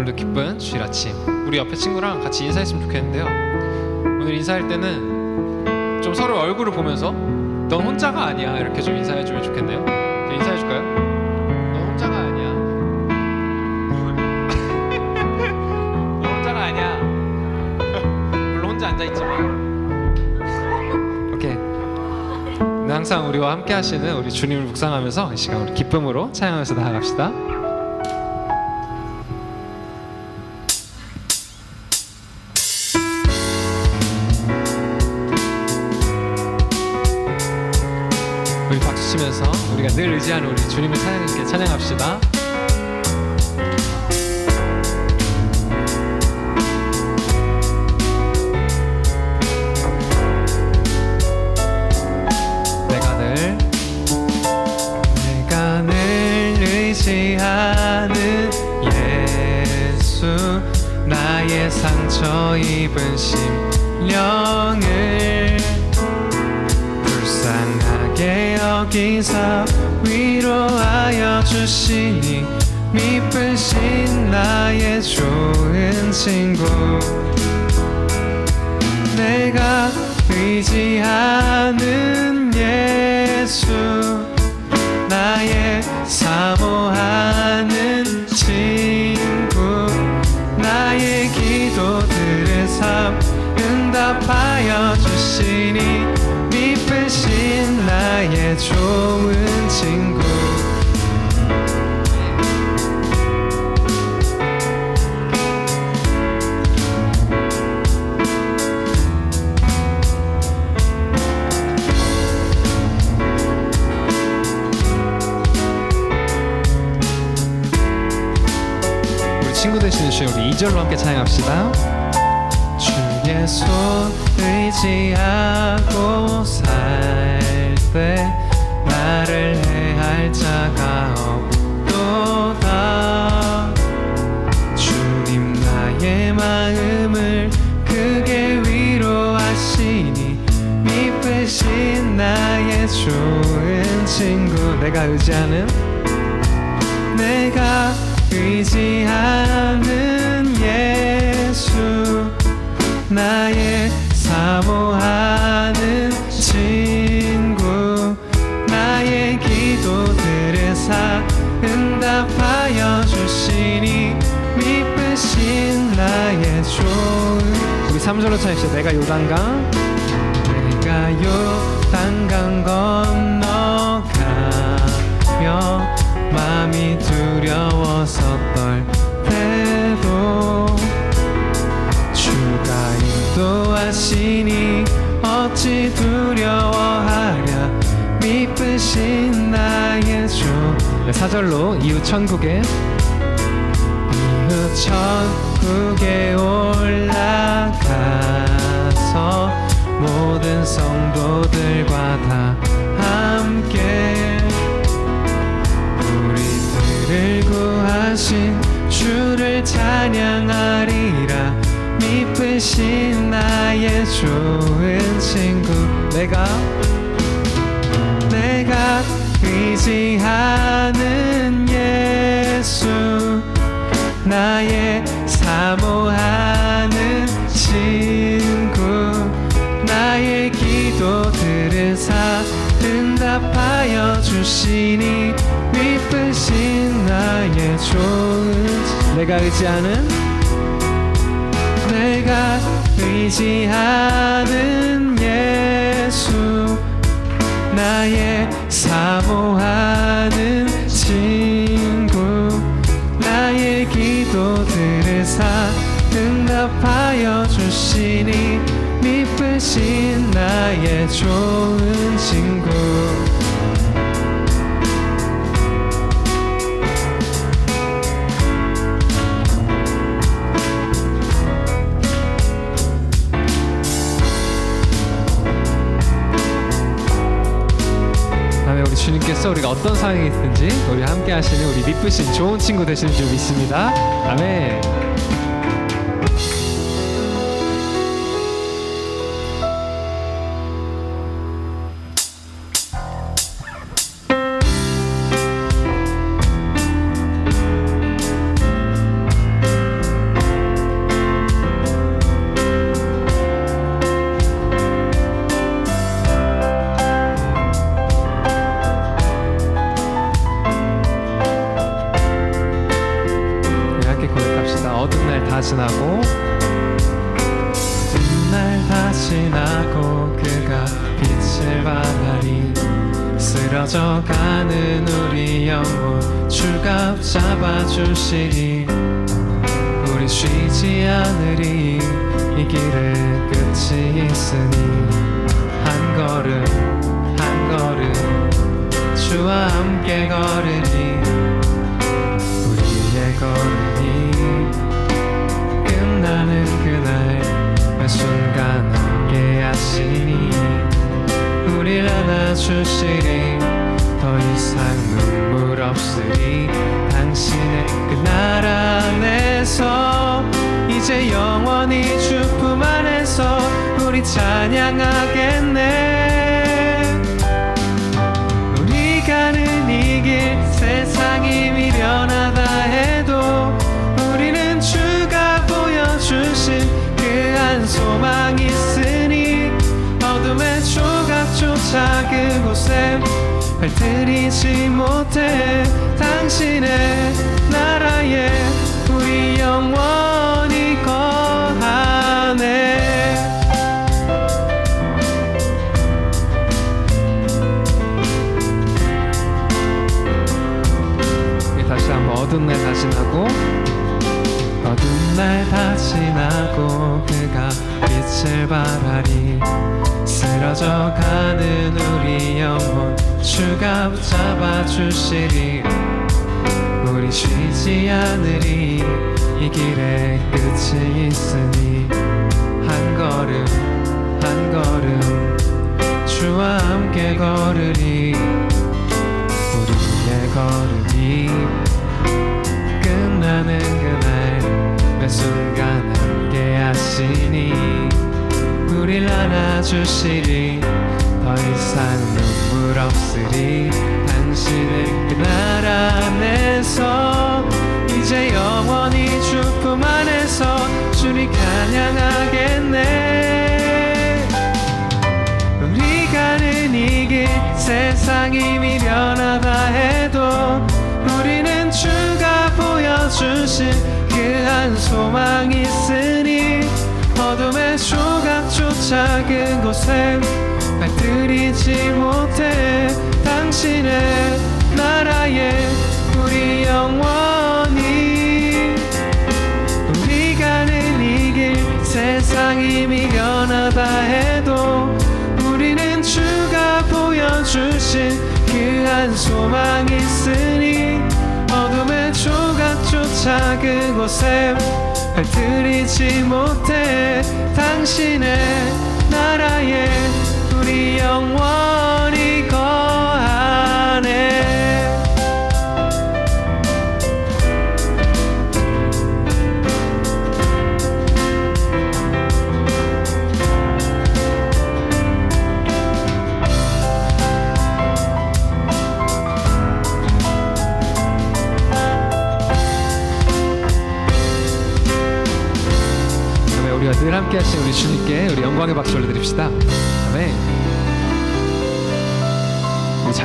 오늘도 기쁜 주일 아침. 우리 옆에 친구랑 같이 인사했으면 좋겠는데요. 오늘 인사할 때는 좀 서로 얼굴을 보면서 넌 혼자가 아니야 이렇게 좀 인사해주면 좋겠네요. 저 인사해줄까요? 넌 혼자가 아니야. 넌 혼자가 아니야. 물론 혼자 앉아있지만. 오케이. 네, 항상 우리와 함께 하시는 우리 주님을 묵상하면서 이 시간 우리 기쁨으로 찬양하면서 나아갑시다 우리가 늘 의지하는 우리 주님을 찬양하게 찬양합시다. 내가 늘 내가 늘 의지하는 예수 나의 상처 입은 심령을 불쌍하게 여기사 위로하여 주시니 미쁘신 나의 좋은 친구. 내가 의지하는 예수 절로 함께 찬양합시다. 주의 손 의지하고 살 때 나를 해할 자가 없도다. 주님 나의 마음을 크게 위로하시니 미쁘신 나의 좋은 친구 내가 의지하는? 내가 의지하는 나의 사모하는 친구 나의 기도들을 사 응답하여 주시니 미쁘신 나의 좋은 우리 3절로 차입시다 내가 요단강 내가 요단강 건너가며 마음이 두려워서 떨 인도하시니 어찌 두려워하랴. 미쁘신 나의 주. 네, 사절로 이웃 천국에. 이웃 천국에 올라가서 모든 성도들과 다 함께 우리들을 구하신 주를 찬양하리라 미쁘신 나의 좋은 친구. 내가 내가 의지하는 예수. 나의 사모하는 친구. 나의 기도들을 사 응답하여 주시니 미쁘신 나의 좋은 친- 내가 의지하는 내가 의지하는 예수 나의 사모하 어떤 상황이 있든지 우리 함께 하시는 우리 미쁘신 좋은 친구 되시는 줄 믿습니다. 아멘. 함께 걸으니 우리의 걸음이 끝나는 그날 매 순간 함께 하시니. 우릴 안아주시리 더 이상 눈물 없으리. 당신의 그 나라 안에서 이제 영원히 주품 안에서 우리 찬양하겠 발들이지 못해 당신의 나라에 우리 영원히 거하네. 다시 한번 어두운 날다 지나고 어두운 날다 지나고 그가 빛을 발하리 쓰러져 가는 우리 영혼 주가 붙잡아 주시리 우리 쉬지 않으리. 이 길에 끝이 있으니 한 걸음 한 걸음 주와 함께 걸으리. 우리의 걸음이 끝나는 그날 매 순간 함께 하시니 우릴 안아주시리 더 이상 눈물 없으리 당신의 그 나라 안에서 이제 영원히 주품 안에서 주님 찬양하겠네. 우리 가는 이 길 세상이 미련하다 해도 우리는 주가 보여주신 그한 소망 있으니 어둠의 조각조차 그곳에 발들이지 못해 당신의 나라에 우리 영원히 우리 가는 이 길 세상이 미련하다 해도 우리는 주가 보여주신 그한 소망 있으니 어둠의 조각조차 그곳에 발들이지 못해 당신의 나라에 우리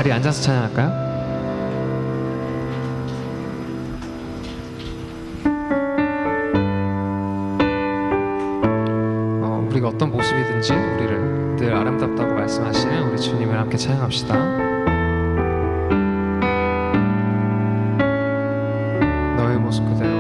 자리에 앉아서 찬양할까요? 어, 우리가 어떤 모습이든지 우리를 늘 아름답다고 말씀하시는 우리 주님을 함께 찬양합시다. 너의 모습 그대로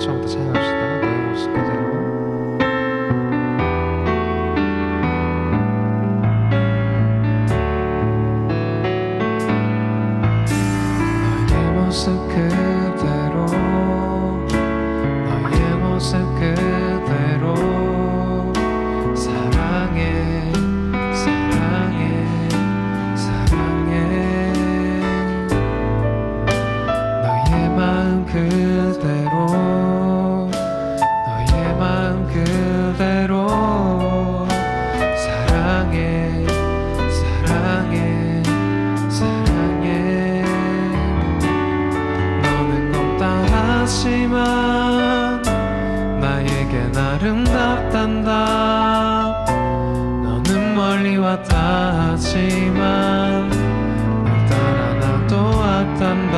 처음부 아름답단다. 너는 멀리 왔다 하지만 널 따라 나도 왔단다.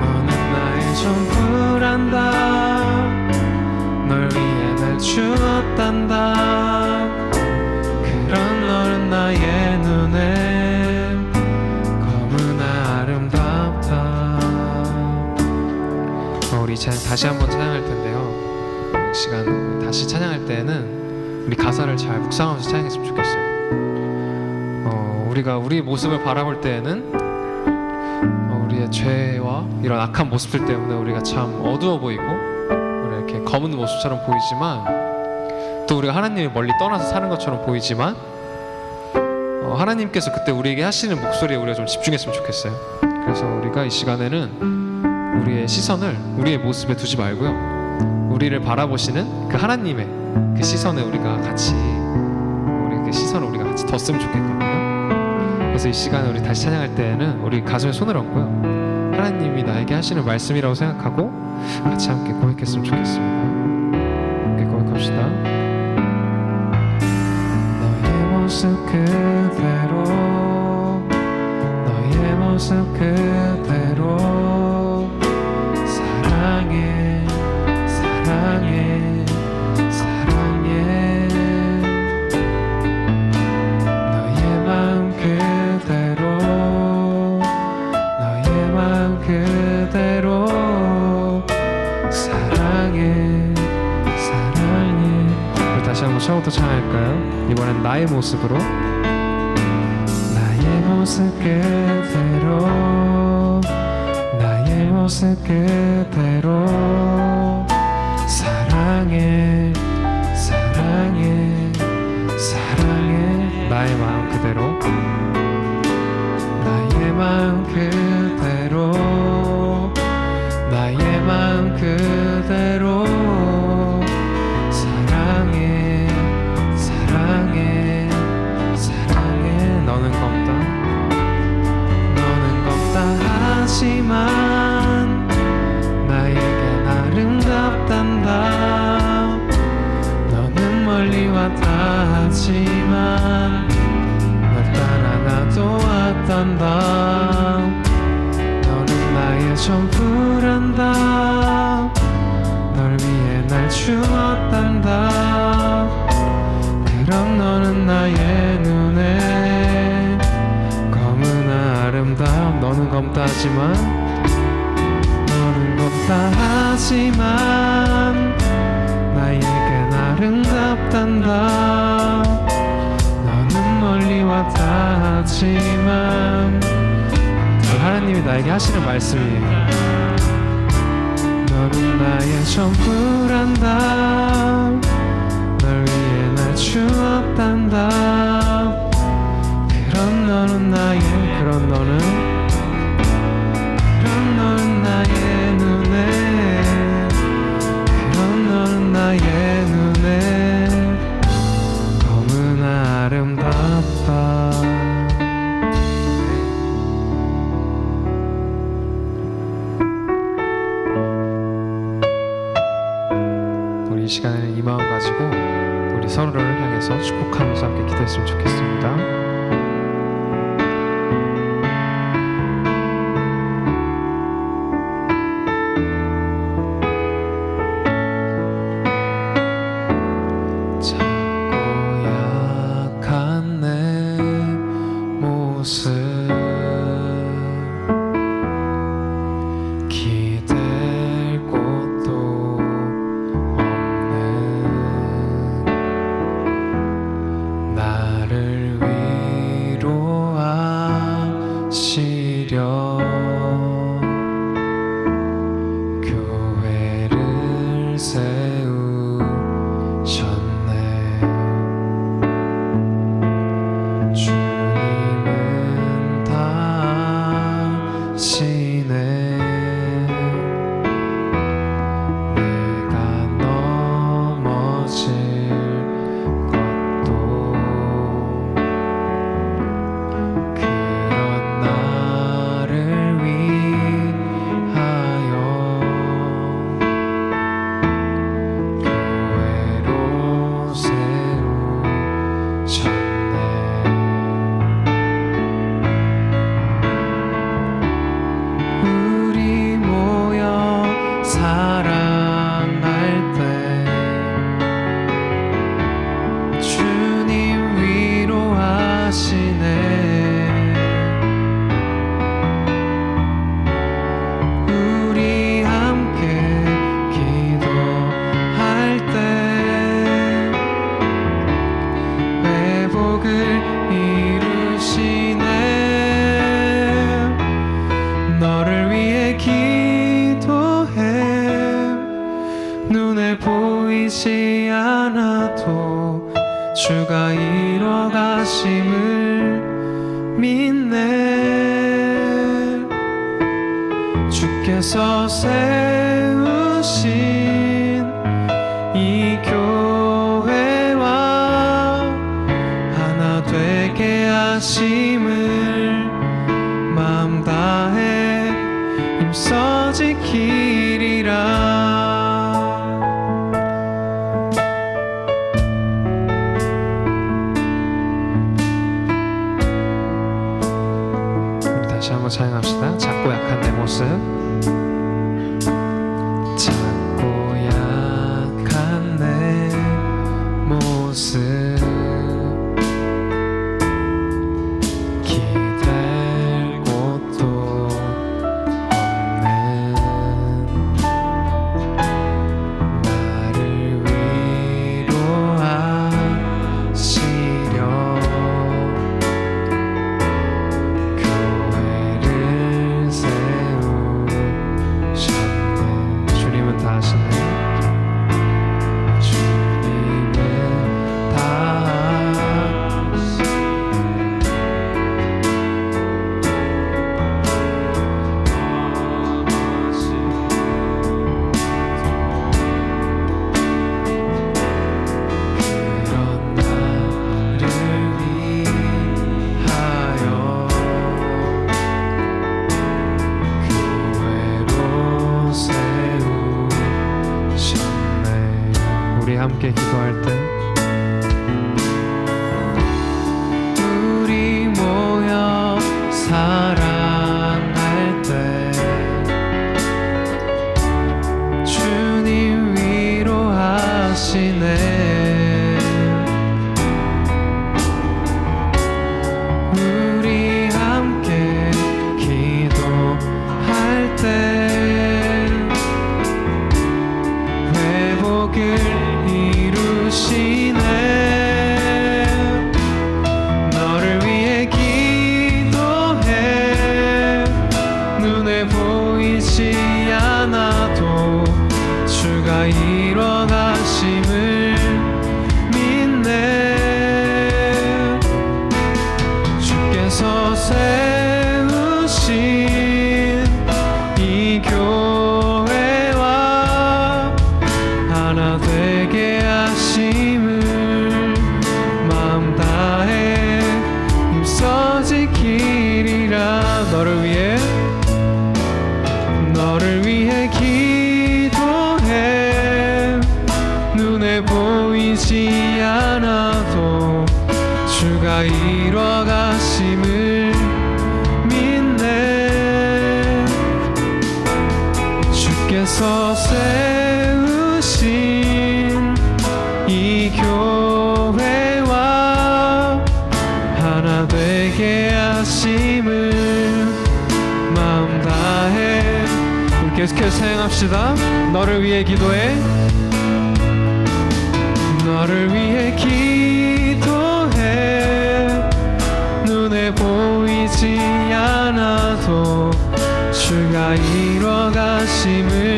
너는 나의 전부란다. 널 위해 날 주었단다. 다시 한번 찬양할 텐데요. 이 시간 다시 찬양할 때는 우리 가사를 잘 묵상하면서 찬양했으면 좋겠어요 어, 우리가 우리 모습을 바라볼 때에는 어, 우리의 죄와 이런 악한 모습들 때문에 우리가 참 어두워 보이고 이렇게 검은 모습처럼 보이지만 또 우리가 하나님이 멀리 떠나서 사는 것처럼 보이지만 어, 하나님께서 그때 우리에게 하시는 목소리에 우리가 좀 집중했으면 좋겠어요. 그래서 우리가 이 시간에는 우리의 시선을 우리의 모습에 두지 말고요. 우리를 바라보시는 그 하나님의 그 시선에 우리가 같이 우리 그 시선을 우리가 같이 뒀으면 좋겠거든요. 그래서 이 시간에 우리 다시 찬양할 때에는 우리 가슴에 손을 얹고요. 하나님이 나에게 하시는 말씀이라고 생각하고 같이 함께 고백했으면 좋겠습니다. 함께 고백합시다. 너의 모습 그대로 너의 모습 그대로 처음부터 찬양할까요? 이번엔 나의 모습으로. 나의 모습 그대로. 나의 모습 그대로 주었단다. 그럼 너는 나의 눈에 검은 아름다움. 너는 검다지만 너는 검다 하지만 나에겐 아름답단다. 너는 멀리 왔다 하지만 그 하나님이 나에게 하시는 말씀이에요 너는 나의 전부란다 널 위해 날 주었단다. 그런 너는 나의 그런 너는 모 계속해서 사용합시다. 너를 위해 기도해. 너를 위해 기도해. 눈에 보이지 않아도 주가 이뤄가심을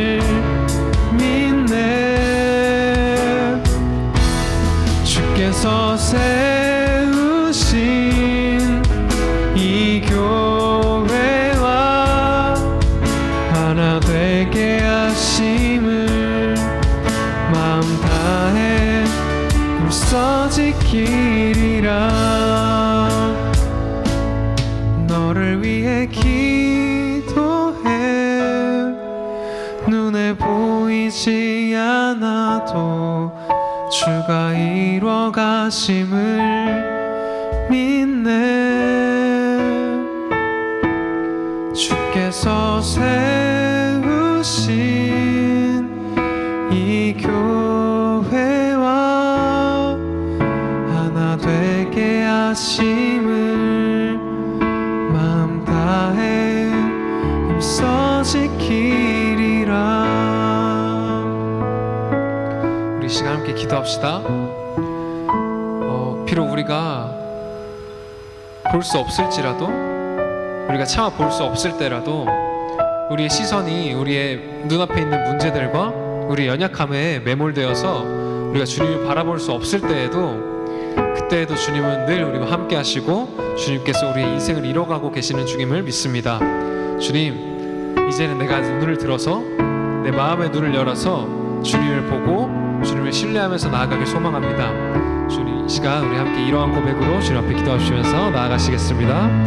지키리라 너를 위해 기도해. 눈에 보이지 않아도 주가 이루어 가심을 믿네 힘써 지키리라 우리 이 시간 함께 기도합시다 어, 비록 우리가 볼 수 없을지라도 우리가 차마 볼 수 없을 때라도 우리의 시선이 우리의 눈앞에 있는 문제들과 우리 연약함에 매몰되어서 우리가 주님을 바라볼 수 없을 때에도 그때에도 주님은 늘 우리와 함께 하시고 주님께서 우리의 인생을 이뤄가고 계시는 중임을 믿습니다. 주님, 이제는 내가 눈을 들어서 내 마음의 눈을 열어서 주님을 보고 주님을 신뢰하면서 나아가길 소망합니다. 주님, 이 시간 우리 함께 이러한 고백으로 주님 앞에 기도하시면서 나아가시겠습니다.